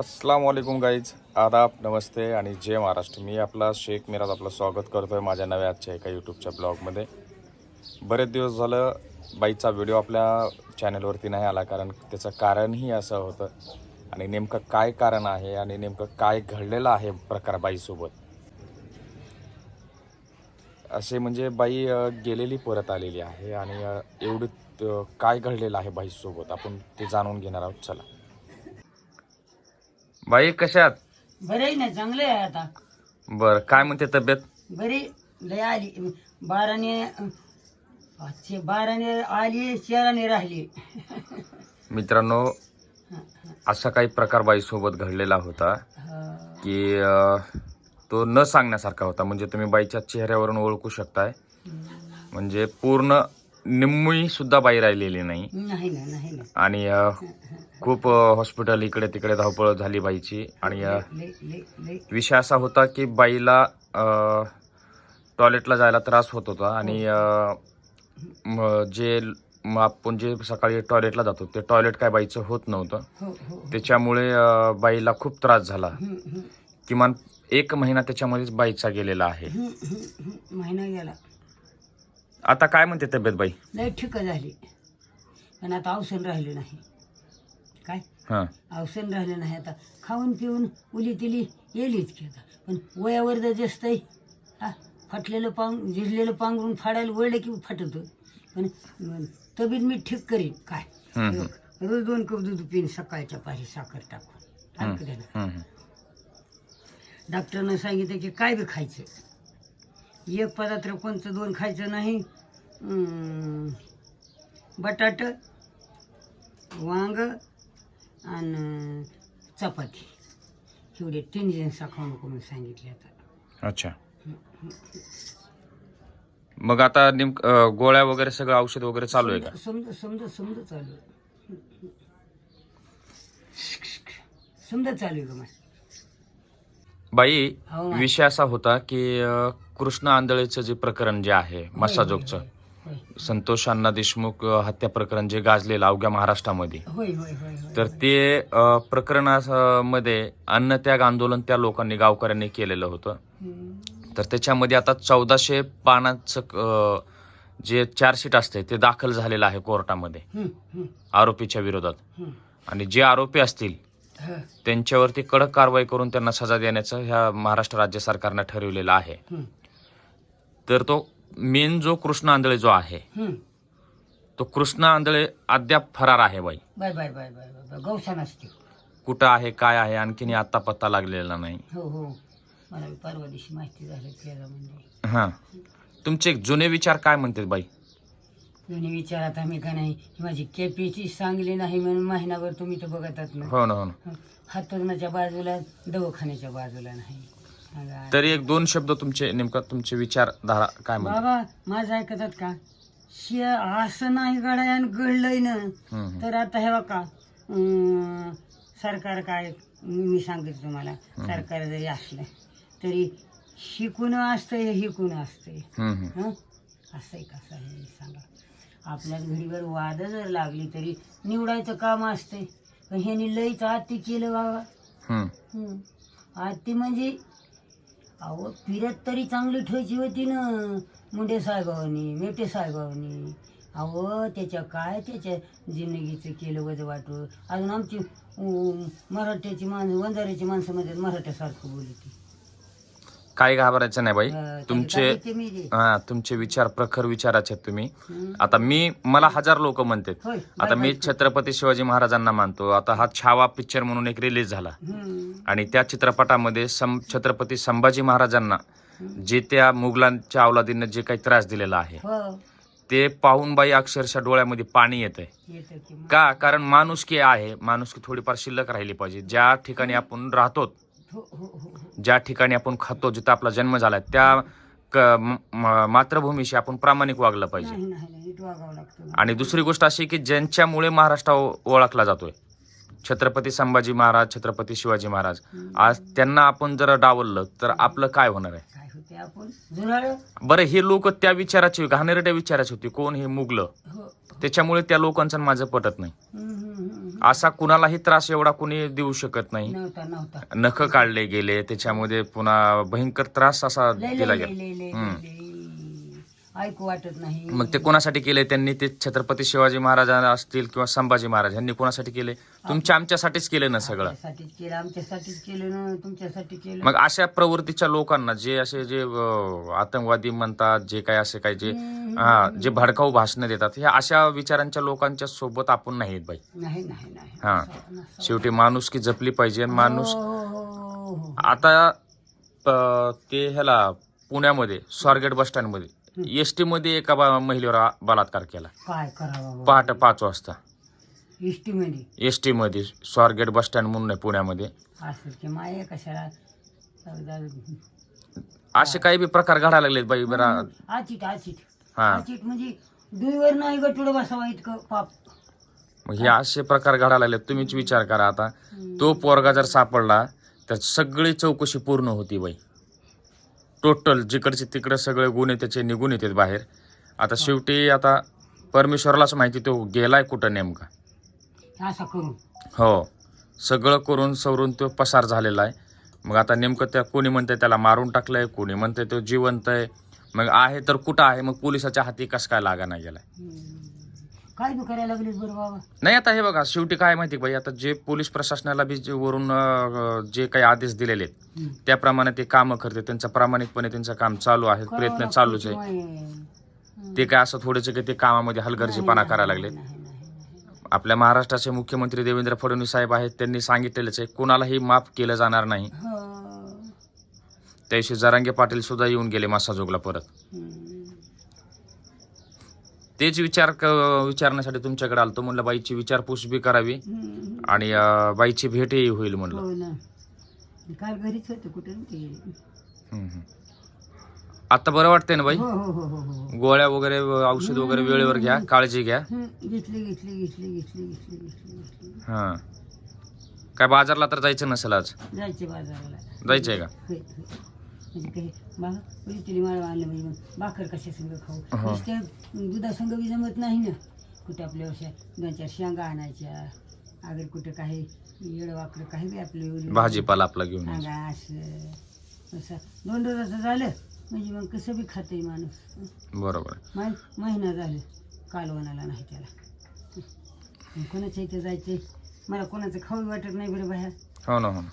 अस्सलाम वालेकुम गाईज. आदाब नमस्ते आणि जय महाराष्ट्र. मी आपला शेख मिराज आपलं स्वागत करतो आहे माझ्या नव्या आजच्या एका यूट्यूबच्या ब्लॉगमध्ये. बरेच दिवस झालं बाईचा व्हिडिओ आपल्या चॅनलवरती नाही आला कारण त्याचं कारणही असं होतं आणि नेमकं काय कारण आहे आणि नेमकं काय घडलेलं आहे प्रकार बाईसोबत. असे म्हणजे बाई गेलेली परत आलेली आहे आणि एवढी एवढं काय घडलेलं आहे बाईसोबत आपण ते जाणून घेणार आहोत. चला. बाई कशात? बरं ना चांगलं आहे आता. बर काय म्हणते तब्येत? बरी लय आली. बाराने अच्छे बाराने आली शेराने राहिली. मित्रांनो असा काही प्रकार बाईसोबत घडलेला होता. की अ, तो न सांगण्यासारखा होता. म्हणजे तुम्ही बाईच्या चेहऱ्यावरून ओळखू शकताय. म्हणजे पूर्ण निम्मी सुद्धा बाई राहिलेली नाही. नाही ना नाही ना. आणि अ, खूप हॉस्पिटल इकडे तिकडे धावपळ झाली बाईची आणि विषय असा होता की बाईला टॉयलेटला जायला त्रास होत होता आणि म- जे आपण जे सकाळी टॉयलेटला जातो ते टॉयलेट काय बाईचं होत नव्हतं. हो हो त्याच्यामुळे बाईला खूप त्रास झाला. किमान एक महिना त्याच्यामध्येच बाईचा गेलेला आहे. महिना गेला. आता काय म्हणते तब्येत बाई? लय ठिक झाली. पण आता औषध राहिलं नाही. काय? हां. औषध राहिलं नाही आता. खाऊन पिऊन उली तिली येलीच की आता. पण वयावर जर जास्त आहे हा फाटलेलं पांग झिरलेलं पांघरून फाडायला वळलं की फाटतं. पण अं, तब्येत मी ठीक करीन. काय? हम्म, हम्म. रोज दोन कप दूध पिईन सकाळच्या पारी साखर टाकून. हम्म, ऐकू दे ना. हम्म, हम्म. डॉक्टरनं सांगितलं की काय बी खायचं. एक पदार्थ कोणतं दोन खायचं नाही. अं, बटाट वांग आणि चपाती. एवढे तीन जिन्स खाऊ नको म्हणून सांगितले आता. अच्छा. मग आता नेमक अ, गोळ्या वगैरे सगळं औषध वगैरे चालू आहे का? समजा समजा समजा चालू. समजा चालू आहे का माझं बाई हो. विषय असा होता की अ, कृष्ण आंधळेचं जे प्रकरण जे आहे मसाजोगचं होय संतोष अण्णा देशमुख हत्या प्रकरण जे गाजलेलं अवघ्या महाराष्ट्रामध्ये. होय होय होय होय. तर ते अ, प्रकरणामध्ये अन्नत्याग आंदोलन त्या लोकांनी गावकऱ्यांनी केलेलं होतं. हम्म. तर त्याच्यामध्ये आता चौदाशे पानाचं अ, जे चार्जशीट असते ते दाखल झालेलं आहे कोर्टामध्ये. हम्म, हम्म, आरोपीच्या विरोधात. हम्म. आणि जे आरोपी असतील हा, त्यांच्यावरती कडक कारवाई करून त्यांना सजा देण्याचं ह्या महाराष्ट्र राज्य सरकारनं ठरवलेलं आहे. हम्म, तर तो मेन जो कृष्ण आंधळे जो आहे हम्म. तो कृष्ण आंधळे अद्याप फरार आहे बाई. Bye bye bye bye bye bye. गौसा नसते. कुठं आहे काय आहे आणखीन आता पत्ता लागलेला नाही. हो हो. मला बी परवा दिवशी माहिती झालं त्याला म्हणजे. हां. तुमचे जुने विचार काय म्हणतात बाई? जुने विचार आता मी का नाही ही माझी केपीची चांगली नाही म्हणून महिनाभर तुम्ही तर बघतात ना हो ना हो ना. हातोरणाच्या बाजूला दवाखान्याच्या बाजूला नाही. तरी एक दोन शब्द तुमचे नेमका तुमचे विचारधारा काय म्हणतात? बाबा माझं ऐकतात का? शे असं नाही गडायान गळलंय ना. हम्म. तर आता हे बघा अं, सरकार काय मी सांगते तुम्हाला. सरकार जरी असलं तरी शिकून असतंय हिकून असतंय हम्म, हम्म. हं? असंय कसं आहे सांगा. आपल्या घडीवर वाद जर लागली तरी निवडायचं काम असतंय. पण ह्यानी लईच आत्ती केलं बाबा. हम्म. हं. आत्ती म्हणजे अहो फिरत तरी चांगली ठेवायची होती ना मुंडे साहेबांनी मेटे साहेबांनी. अहो त्याच्या काय त्याच्या जिंदगीचं केलं वज वाटू अजून आमची मराठ्याची माणसं वंजाऱ्याची माणसं म्हणजे मराठ्यासारखं बोलते. काय घाबरायचं नाही बाई. तुमचे हा तुमचे विचार प्रखर विचाराचे आहेत तुम्ही. आता मी मला हजार लोक म्हणतात. होय आता मी छत्रपती शिवाजी महाराजांना मानतो. आता हा छावा पिक्चर म्हणून एक रिलीज झाला. आणि त्या चित्रपटामध्ये सं छत्रपती संभाजी महाराजांना जे त्या मुघलांच्या अवलादीनं जे काही त्रास दिलेला आहे हो. ते पाहून बाई अक्षरशः डोळ्यामध्ये पाणी येत आहे की कारण माणुसकी आहे. माणुसकी थोडीफार शिल्लक राहिली पाहिजे. ज्या ठिकाणी आपण राहतो. ज्या ठिकाणी आपण खातो जिथं आपला जन्म झाला त्या क- मातृभूमीशी आपण प्रामाणिक वागलं पाहिजे. आणि दुसरी गोष्ट अशी की ज्यांच्यामुळे महाराष्ट्र ओळखला जातोय छत्रपती संभाजी महाराज छत्रपती शिवाजी महाराज आज त्यांना आपण जर डावललं तर आपलं काय होणार आहे? बरं हे लोक त्या विचाराचे घाणेरड्या विचाराचे होते कोण हे मुगलं? हो. त्याच्यामुळे त्या लोकांचं आणि माझं पटत नाही. असा कुणालाही त्रास एवढा कुणी देऊ शकत नाही. नव्हता नव्हता. नख काढले गेले त्याच्यामध्ये पुन्हा भयंकर त्रास असा दिला गेला. हम्म. ऐकू वाटत नाही. मग ते कोणासाठी केले? त्यांनी ते छत्रपती शिवाजी महाराज असतील किंवा संभाजी महाराज यांनी कोणासाठी केले? तुमच्या आमच्यासाठीच केले ना सगळं? आमच्यासाठीच केलं आमच्यासाठीच केलं ना तुमच्यासाठी केलं. मग अशा प्रवृत्तीच्या लोकांना जे असे जे अं, आतंकवादी म्हणतात जे काय असे काय जे हा जे भडकाऊ भाषणं देतात ह्या अशा विचारांच्या लोकांच्या सोबत आपण नाहीत बाई. नाही नाही नाही. हा. शेवटी माणूस की जपली पाहिजे आणि माणूस हो, हो, हो, हो. आता ते ह्याला पुण्यामध्ये स्वारगेट बस स्टँडमध्ये एस टी मध्ये एका बा- महिलेवर आ- बलात्कार केला. काय करावं पहाटे पाच वाजता. इष्टी एस टी मध्ये स्वारगेट बस स्टँड म्हणून आहे पुण्यामध्ये. असं की माये कशाला? जाऊ- जाऊ. असे काही बी प्रकार घडायला लागलेत बाई बरा. आचिट आचिट हा. आचिट म्हणजे दुईवर नाही गटुड बसावा इतकं पाप. मग हे असे प्रकार घडायला लागलेत तुम्हीच विचार करा आता. तो पोरगा जर सापडला तर सगळी चौकशी पूर्ण होती बाई. टोटल जिकडचे तिकडे सगळे गुन्हे त्याचे निघून येतात बाहेर. आता शेवटी आता परमेश्वरालाच माहिती तो गेलाय कुठं नेमका? असं करून. हो. सगळं करून सवरून तो पसार झालेला आहे. मग आता नेमकं त्या कोणी म्हणतंय त्याला मारून टाकलंय कोणी म्हणतंय तो जिवंत आहे. मग आहे तर कुठं आहे? मग पोलिसाच्या हाती कसं काय लागा नाही गेलाय. काय बी करायला लागलीस बरं बाबा? नाही आता हे बघा शेवटी काय माहिती का बाई? आता जे पोलीस प्रशासनाला बी जे वरून अं, जे काही आदेश दिलेले आहेत हम्म. त्याप्रमाणे ते कामं करते. त्यांचं प्रामाणिकपणे त्यांचं काम चालू आहे प्रयत्न करावं चालूच आहे. लागतं किंवा- ते काय असं थोडेसे काही ते कामामध्ये हलगर्जीपणा करायला लागले नाही, नाही, नाही. आपल्या महाराष्ट्राचे मुख्यमंत्री देवेंद्र फडणवीस साहेब आहेत त्यांनी सांगितलेलंच आहे कोणालाही माफ केलं जाणार नाही. हो. त्याविषयी जरांगे पाटील सुद्धा येऊन गेले मासाजोगला परत. हम्म. तेच विचार क- विचारण्यासाठी तुमच्याकडे आलतो. म्हणलं बाईची विचारपूस बी करावी. हम्म. आणि अं, बाईची भेटही होईल म्हणलं. हो ना. काल घरीच होते कुठे ते. हम्म, हम्म. आता बरं वाटतंय ना बाई? हो हो हो हो हो. गोळ्या वगैरे औषध वगैरे वेळेवर घ्या काळजी घ्या. हम्म. घेतली घेतली घेतली घेतली घेतली घेतली घेतली. हा. काय बाजारला तर जायचं नसेल आज? जायचे बाजाराला. जायचंय का? होय, होय. म्हणजे काही बा तिने माळ आणलं म्हणजे मग भाकर कशा संग खाऊ? हा. नुसत्या दुधासंग बी जमत नाही ना. कुठे आपल्या अशा दोन चार शेंगा आणायच्या अगर कुठे काही येडं वाकडं काही बी आपले भाजीपाला आपला घेऊन यायचं. सांगा असं. असं. दोन रोजाचं झालं म्हणजे मग कसं बी खाते माणूस. बरोबर. आहे. महिना झालं कालवणाला नाही त्याला. मग कोणाच्या इथे जायचंय? मला कोणाचं खाऊ वाटत नाही बरं बाहेर. हो ना हो ना.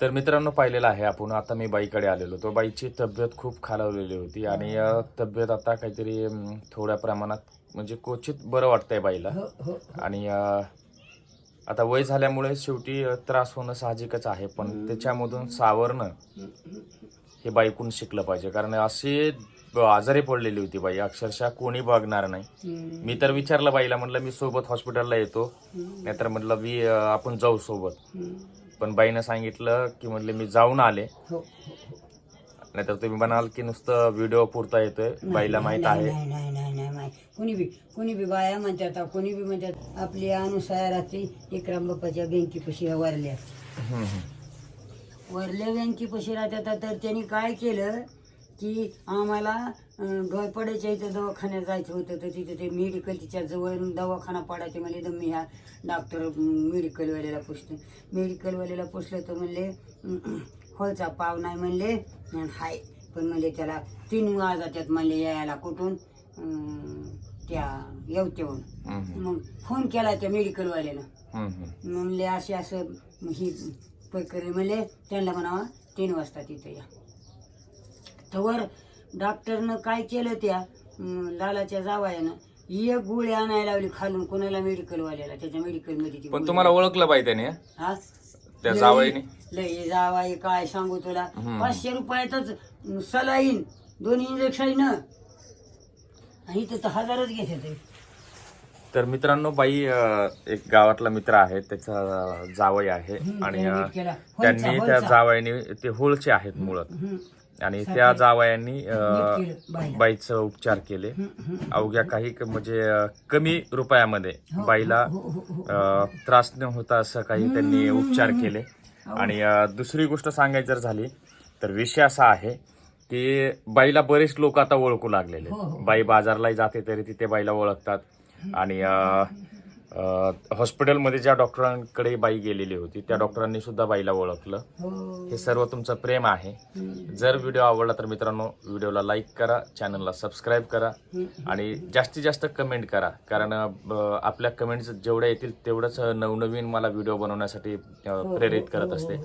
तर मित्रांनो पाहिलेलं आहे आपण. आता मी बाईकडे आलेलो. तो बाईची तब्येत खूप खालावलेली होती आणि तब्येत आता काहीतरी थोड्या प्रमाणात म्हणजे क्वचित बरं वाटतंय बाईला. हो हो. आणि आता वय झाल्यामुळे शेवटी त्रास होणं साहजिकच आहे. पण त्याच्यामधून सावरणं हे बाईकून शिकलं पाहिजे. कारण असे आजारी पडलेली होती बाई. अक्षरशः कोणी बघणार नाही. मी तर विचारलं बाईला म्हटलं मी सोबत हॉस्पिटलला येतो. नाहीतर म्हटलं मी आपण जाऊ सोबत. पण बाईनं सांगितलं की म्हटलं मी जाऊन आले हो हो हो. नाहीतर तुम्ही म्हणाल की नुसतं व्हिडिओ पुरता येतोय बाईला माहीत आहे नाही नाही नाही नाही नाही कोणी बी कोणी बी बाया म्हणतात कोणी बी म्हणतात आपली अनुसाराची इकराम बाप्पाच्या बँकेपाशी वरल्या हम्म, हम्म. वरल्या बँकेपाशी राहतात तर त्यांनी काय केलं की आम्हाला अं, डोळपड्याच्या इथं दवाखान्यात जायचं होतं तर तिथे ते मेडिकल तिच्या जवळ दवाखाना पडायचे म्हणजे एकदम मी ह्या डॉक्टर मेडिकलवाल्याला पुसतो मेडिकलवाल्याला पुसलं तर म्हणले अं, होलचा पाव नाही म्हणले हाय. पण म्हणले त्याला तीन वाजाच्यात म्हणले यायला कुठून? त्या येवतेहून. मग फोन केला त्या मेडिकलवाल्यानं. म्हणले असे असं ही प्रक्रिया म्हणले त्यांना म्हणावा तीन वाजता तिथे या. तर डॉक्टरनं काय केलं त्या लालाच्या जावायानं एक गोळी आणायला लावली खालून कोणाला मेडिकलवाल्याला त्याच्या मेडिकलमध्ये ती पण गोळी. तुम्हाला ओळखलं बाई त्याने हा? त्या लई- जावयाने? लई जावाई काय सांगू तुला हम्म. पाचशे रुपयातच सलाईन दोन इंजेक्शन आणि तर हजारच घेते ते तर मित्रांनो बाई अं, एक गावातला मित्र आहे त्याचा जावई आहे हम्म, आणि त्यांनी अं, नीट केला. त्यांनी होलचा, त्या. जावयाने ते होळचे आहेत मुळात हम्म, आणि त्या जावयांनी बाईला. बाईचं उपचार केले. अवघ्या काही क- म्हणजे कमी रुपयामध्ये हो, बाईला हो, हो, हो, त्रास न होता असं काही त्यांनी उपचार केले. आणि दुसरी गोष्ट सांगायची जर झाली तर विषय असा आहे की बाईला बरेच लोक आता ओळखू लागलेले. बाई बाजारलाही जाते तरी तिथे बाईला ओळखतात. आणि हॉस्पिटलमध्ये ज्या डॉक्टरांकडे बाई गेलेली होती त्या डॉक्टरांनी सुद्धा बाईला ओळखलं. हो. हे सर्व तुमचं प्रेम आहे. जर व्हिडिओ आवडला तर मित्रांनो व्हिडिओला लाईक करा चॅनलला सबस्क्राईब करा आणि जास्तीत जास्त कमेंट करा. कारण आपल्या कमेंट्स जेवढ्या येतील तेवढंच नवनवीन मला व्हिडिओ बनवण्यासाठी अं, प्रेरित करत असते.